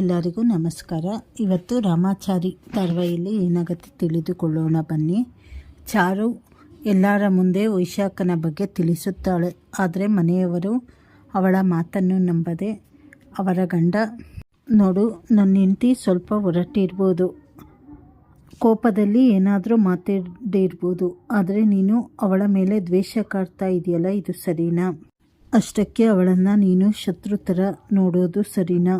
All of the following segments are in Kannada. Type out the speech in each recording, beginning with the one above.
ಎಲ್ಲರಿಗೂ ನಮಸ್ಕಾರ. ಇವತ್ತು ರಾಮಾಚಾರಿ ತರ್ವೈಯಲ್ಲಿ ಏನಾಗುತ್ತೆ ತಿಳಿದುಕೊಳ್ಳೋಣ ಬನ್ನಿ. ಚಾರು ಎಲ್ಲರ ಮುಂದೆ ವೈಶಾಖನ ಬಗ್ಗೆ ತಿಳಿಸುತ್ತಾಳೆ. ಆದರೆ ಮನೆಯವರು ಅವಳ ಮಾತನ್ನು ನಂಬದೆ ಅವರ ಗಂಡ, ನೋಡು ನನ್ನ ಹೆಂಡತಿ ಸ್ವಲ್ಪ ಹೊರಟಿರ್ಬೋದು. ಕೋಪದಲ್ಲಿ ಏನಾದರೂ ಮಾತಾಡಿರ್ಬೋದು ಆದರೆ ನೀನು ಅವಳ ಮೇಲೆ ದ್ವೇಷ ಕಾಡ್ತಾ ಇದೆಯಲ್ಲ, ಇದು ಸರಿನಾ? ಅಷ್ಟಕ್ಕೆ ಅವಳನ್ನು ನೀನು ಶತ್ರು ಥರ ನೋಡೋದು ಸರಿನಾ?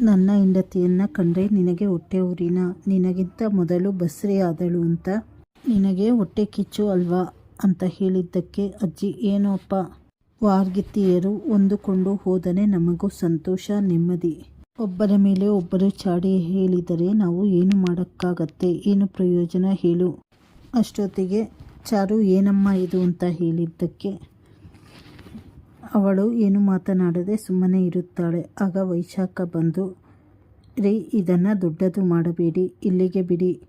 ನನ್ನ ಹೆಂಡತಿಯನ್ನು ಕಂಡ್ರೆ ನಿನಗೆ ಹೊಟ್ಟೆ ಊರಿನ, ನಿನಗಿಂತ ಮೊದಲು ಬಸ್ರಿ ಆದಳು ಅಂತ. ನಿನಗೆ ಹೊಟ್ಟೆ ಕಿಚ್ಚು ಅಲ್ವಾ? ಅಂತ ಹೇಳಿದ್ದಕ್ಕೆ, ಅಜ್ಜಿ, ಏನೋಪ್ಪ? ವಾರ್ಗಿತ್ತಿಯರು ಹೊಂದಿಕೊಂಡು ಹೋದರೆ ನಮಗೂ ಸಂತೋಷ, ನೆಮ್ಮದಿ. ಒಬ್ಬರ ಮೇಲೆ ಒಬ್ಬರು ಚಾಡಿ ಹೇಳಿದರೆ ನಾವು ಏನು ಮಾಡೋಕ್ಕಾಗತ್ತೆ? ಏನು ಪ್ರಯೋಜನ? ಹೇಳು. ಅಷ್ಟೊತ್ತಿಗೆ, ಚಾರು, ಏನಮ್ಮ ಇದು? ಅಂತ ಹೇಳಿದ್ದಕ್ಕೆ ಅವಳು ಏನು ಮಾತನಾಡದೆ ಸುಮ್ಮನೆ ಇರುತ್ತಾಳೆ. ಆಗ ವೈಶಾಖ ಬಂದು, ರೀ, ಇದನ್ನು ದೊಡ್ಡದು ಮಾಡಬೇಡಿ. ಇಲ್ಲಿಗೆ ಬಿಡಿ.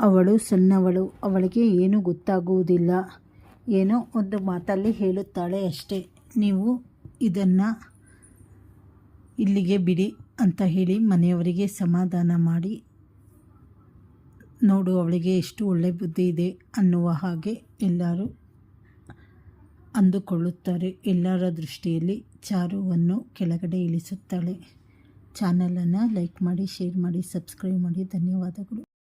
ಅವಳು ಸಣ್ಣವಳು. ಅವಳಿಗೆ ಏನು ಗೊತ್ತಾಗುವುದಿಲ್ಲ. ಏನೋ ಒಂದು ಮಾತಲ್ಲಿ ಹೇಳುತ್ತಾಳೆ ಅಷ್ಟೇ. ನೀವು ಇದನ್ನು ಇಲ್ಲಿಗೆ ಬಿಡಿ ಅಂತ ಹೇಳಿ ಮನೆಯವರಿಗೆ ಸಮಾಧಾನ ಮಾಡಿ, ನೋಡು, ಅವಳಿಗೆ ಎಷ್ಟು ಒಳ್ಳೆ ಬುದ್ಧಿ ಇದೆ ಅನ್ನುವ ಹಾಗೆ ಎಲ್ಲರೂ ಅಂದುಕೊಳ್ಳುತ್ತಾರೆ. ಎಲ್ಲರ ದೃಷ್ಟಿಯಲ್ಲಿ ಚಾರುವನ್ನು ಕೆಳಗಡೆ ಇಳಿಸುತ್ತಾಳೆ. ಚಾನಲನ್ನು ಲೈಕ್ ಮಾಡಿ ಶೇರ್ ಮಾಡಿ ಸಬ್ಸ್ಕ್ರೈಬ್ ಮಾಡಿ. ಧನ್ಯವಾದಗಳು.